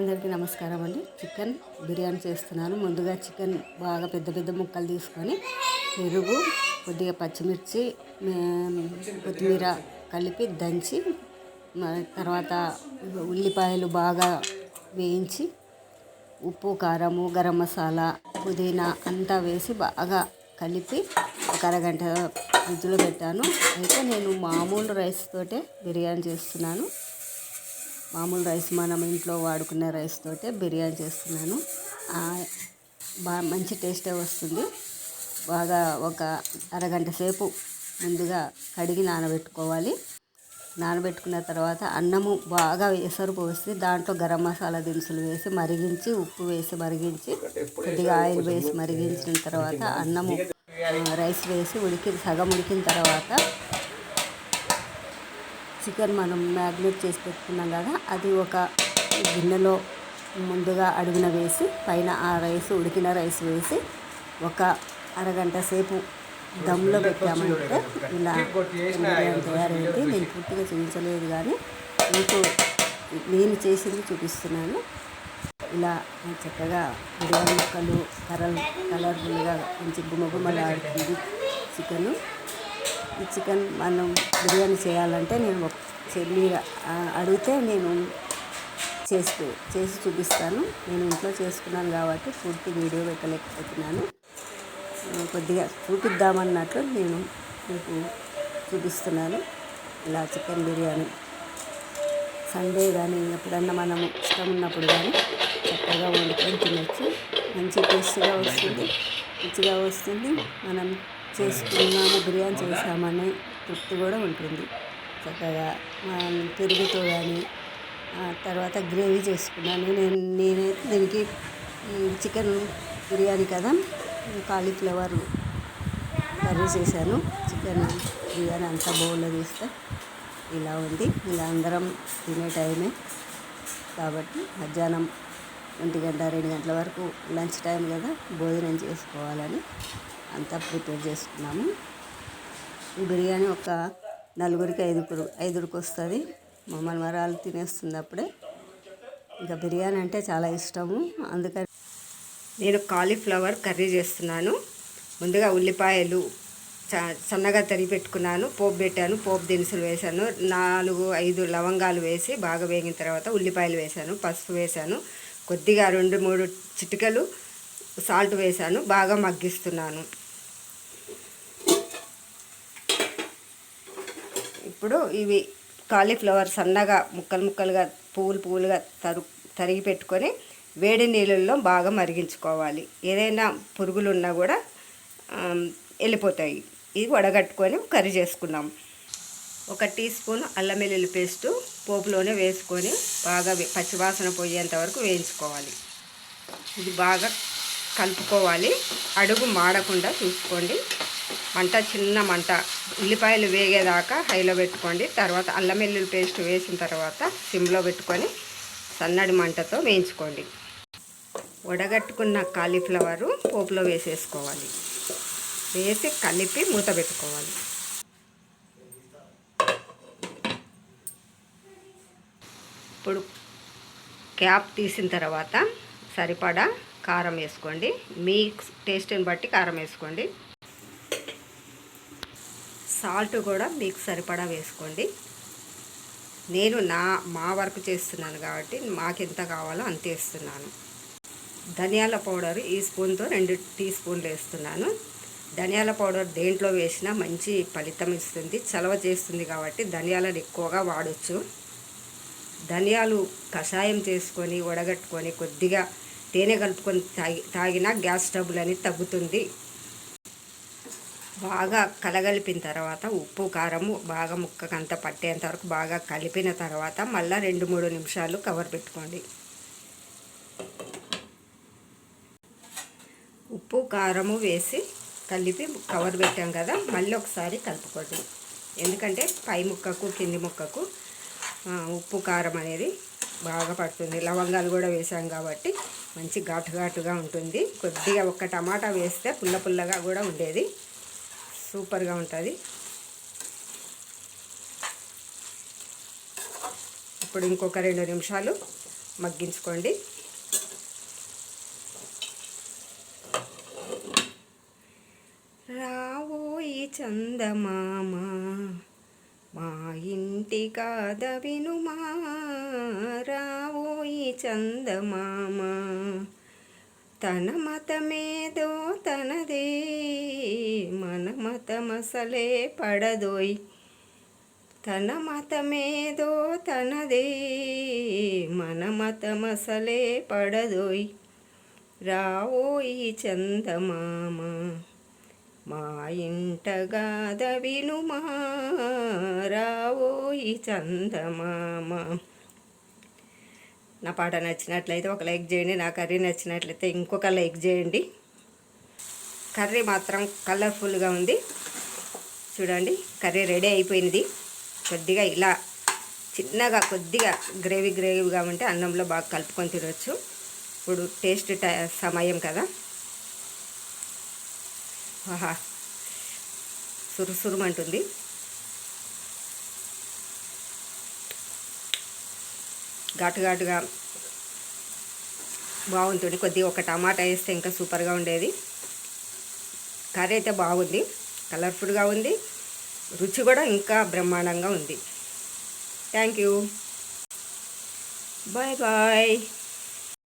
అందరికీ నమస్కారం అండి. చికెన్ బిర్యానీ చేస్తున్నాను. ముందుగా చికెన్ బాగా పెద్ద పెద్ద ముక్కలు తీసుకొని పెరుగు కొద్దిగా పచ్చిమిర్చి కొత్తిమీర కలిపి దంచి తర్వాత ఉల్లిపాయలు బాగా వేయించి ఉప్పు కారము గరం మసాలా పుదీనా అంతా వేసి బాగా కలిపి ఒక అరగంట ఫ్రిడ్జ్లో పెట్టాను. అయితే నేను మామూలు రైస్ తోటే బిర్యానీ చేస్తున్నాను. మామూలు రైస్ మనం ఇంట్లో వాడుకునే రైస్ తోటే బిర్యానీ చేస్తున్నాను. బాగా మంచి టేస్టే వస్తుంది. బాగా ఒక అరగంట సేపు ముందుగా కడిగి నానబెట్టుకోవాలి. నానబెట్టుకున్న తర్వాత అన్నము బాగా ఎసరు పోసి దాంట్లో గరం మసాలా దినుసులు వేసి మరిగించి ఉప్పు వేసి మరిగించి కొద్దిగా ఆయిల్ వేసి మరిగించిన తర్వాత అన్నము రైస్ వేసి ఉడికి సగం ఉడికిన తర్వాత చికెన్ మనం మ్యాగ్నేట్ చేసి పెట్టుకున్నాం కదా అది ఒక గిన్నెలో ముందుగా అడుగున వేసి పైన ఆ రైస్ ఉడికిన రైస్ వేసి ఒక అరగంట సేపు దమ్లో పెట్టామంటే ఇలా బిర్యానీ తయారైంది. నేను పూర్తిగా చూపించలేదు కానీ మీకు నేను చేసింది చూపిస్తున్నాను. ఇలా చక్కగా బిర్యానీ ముక్కలు కలర్ కలర్ఫుల్గా మంచి గుమగుమలాడుతుంది చికెను. ఈ చికెన్ మనం బిర్యానీ చేయాలంటే నేను ఒక చెల్లి అడిగితే నేను చేస్తూ చేసి చూపిస్తాను. నేను ఇంట్లో చేసుకున్నాను కాబట్టి పూర్తి వీడియో పెట్టలేకపోతున్నాను. కొద్దిగా చూపిద్దామన్నట్లు నేను మీకు చూపిస్తున్నాను. ఇలా చికెన్ బిర్యానీ సండే కానీ ఎప్పుడన్నా మనము ఇష్టం ఉన్నప్పుడు కానీ చక్కగా వండుకొని తినచ్చు. మంచి టేస్ట్గా వస్తుంది. రుచిగా వస్తుంది. మనం చేసుకున్నాము బిర్యానీ చేసామని తృప్తి కూడా ఉంటుంది. చక్కగా పెరుగుతో కానీ తర్వాత గ్రేవీ చేసుకున్నాను. నేను నేనైతే దీనికి చికెన్ బిర్యానీ కదా కాలీఫ్లవర్ కర్రీ చేశాను. చికెన్ బిర్యానీ అంతా బౌల్లో తీస్తే ఇలా ఉంది. ఇలా అందరం తినే టైమే. కాబట్టి మధ్యాహ్నం ఒంటి గంట రెండు గంటల వరకు లంచ్ టైం కదా భోజనం చేసుకోవాలని అంతా ప్రిపేర్ చేసుకున్నాము. ఈ బిర్యానీ ఒక నలుగురికి ఐదుగురు ఐదుగురికి వస్తుంది. మా మనవరాలు తినేస్తున్నప్పుడే. ఇంకా బిర్యానీ అంటే చాలా ఇష్టము. అందుకని నేను కాలీఫ్లవర్ కర్రీ చేస్తున్నాను. ముందుగా ఉల్లిపాయలు చ- సన్నగా తరిగి పెట్టుకున్నాను. పోపు పెట్టాను పోపు దినుసులు వేశాను. నాలుగు ఐదు లవంగాలు వేసి బాగా వేగిన తర్వాత ఉల్లిపాయలు వేశాను పసుపు వేశాను. కొద్దిగా రెండు మూడు చిటికలు సాల్ట్ వేశాను బాగా మగ్గిస్తున్నాను. ఇప్పుడు ఇవి కాలీఫ్లవర్ సన్నగా ముక్కలు ముక్కలుగా పువ్వులు పువ్వులుగా తరు తరిగి పెట్టుకొని వేడి నీళ్ళల్లో బాగా మరిగించుకోవాలి. ఏదైనా పురుగులు ఉన్నా కూడా వెళ్ళిపోతాయి. ఇది వడగట్టుకొని కర్రీ చేసుకున్నాం. ఒక టీ స్పూన్ అల్లం వెల్లుల్లి పేస్టు పోపులోనే వేసుకొని బాగా పచ్చివాసన పోయేంత వరకు వేయించుకోవాలి. ఇది బాగా కలుపుకోవాలి. అడుగు మాడకుండా చూసుకోండి. మంట చిన్న మంట ఉల్లిపాయలు వేగేదాకా హైలో పెట్టుకోండి. తర్వాత అల్లం వెల్లుల్లి పేస్ట్ వేసిన తర్వాత సిమ్లో పెట్టుకొని సన్నడి మంటతో వేయించుకోండి. వడగట్టుకున్న కాలీఫ్లవరు పోపులో వేసేసుకోవాలి. వేసి కలిపి మూత పెట్టుకోవాలి. ఇప్పుడు క్యాప్ తీసిన తర్వాత సరిపడా కారం వేసుకోండి. మీ టేస్ట్ని బట్టి కారం వేసుకోండి. సాల్ట్ కూడా మీకు సరిపడా వేసుకోండి. నేను నా మా వర్క్ చేస్తున్నాను కాబట్టి మాకు ఎంత కావాలో అంత వేస్తున్నాను. ధనియాల పౌడర్ ఈ స్పూన్తో రెండు టీ స్పూన్లు వేస్తున్నాను. ధనియాల పౌడర్ దేంట్లో వేసినా మంచి ఫలితం ఇస్తుంది. చలవ చేస్తుంది కాబట్టి ధనియాలను ఎక్కువగా వాడచ్చు. ధనియాలు కషాయం చేసుకొని వడగట్టుకొని కొద్దిగా తేనె కలుపుకొని తాగి తాగినా గ్యాస్ ట్రబుల్ అనేది తగ్గుతుంది. బాగా కలగలిపిన తర్వాత ఉప్పు కారము బాగా ముక్కకంతా పట్టేంత వరకు బాగా కలిపిన తర్వాత మళ్ళీ రెండు మూడు నిమిషాలు కవర్ పెట్టుకోండి. ఉప్పు కారము వేసి కలిపి కవర్ పెట్టాం కదా మళ్ళీ ఒకసారి కలుపుకోండి. ఎందుకంటే పై ముక్కకు కింది ముక్కకు ఉప్పు కారం అనేది బాగా పడుతుంది. లవంగాలు కూడా వేసాం కాబట్టి మంచి ఘాటు ఘాటుగా ఉంటుంది. కొద్దిగా ఒక్క టమాటా వేస్తే పుల్ల పుల్లగా కూడా ఉండేది. సూపర్గా ఉంటుంది. ఇప్పుడు ఇంకొక రెండు నిమిషాలు మగ్గించుకోండి. రావోయి చందమామ మా ఇంటి కాద వినుమా. పోయి చందమామ. తన మతమేదో తనదే మన మతమసలే పడదోయ్. తన మతమేదో తనదే మన మతమసలే పడదోయ్. రావోయి చందమామ మా ఇంటగాద వినుమా. రావోయి చందమామ. నా పాట నచ్చినట్లయితే ఒక లైక్ చేయండి నా కర్రీ నచ్చినట్లయితే ఇంకొక లైక్ చేయండి. కర్రీ మాత్రం కలర్ఫుల్గా ఉంది. చూడండి కర్రీ రెడీ అయిపోయింది. కొద్దిగా ఇలా చిన్నగా కొద్దిగా గ్రేవీ గ్రేవీగా ఉంటే అన్నంలో బాగా కలుపుకొని తినవచ్చు ఇప్పుడు టేస్ట్ ట సమయం కదా. ఆహా సురుసురుమంటుంది ఘాటు ఘాటుగా బాగుంటుంది. కొద్దిగా ఒక టమాటా వేస్తే ఇంకా సూపర్గా ఉండేది. కర్రీ అయితే బాగుంది. కలర్ఫుల్గా ఉంది. రుచి కూడా ఇంకా బ్రహ్మాండంగా ఉంది. Thank you. Bye bye.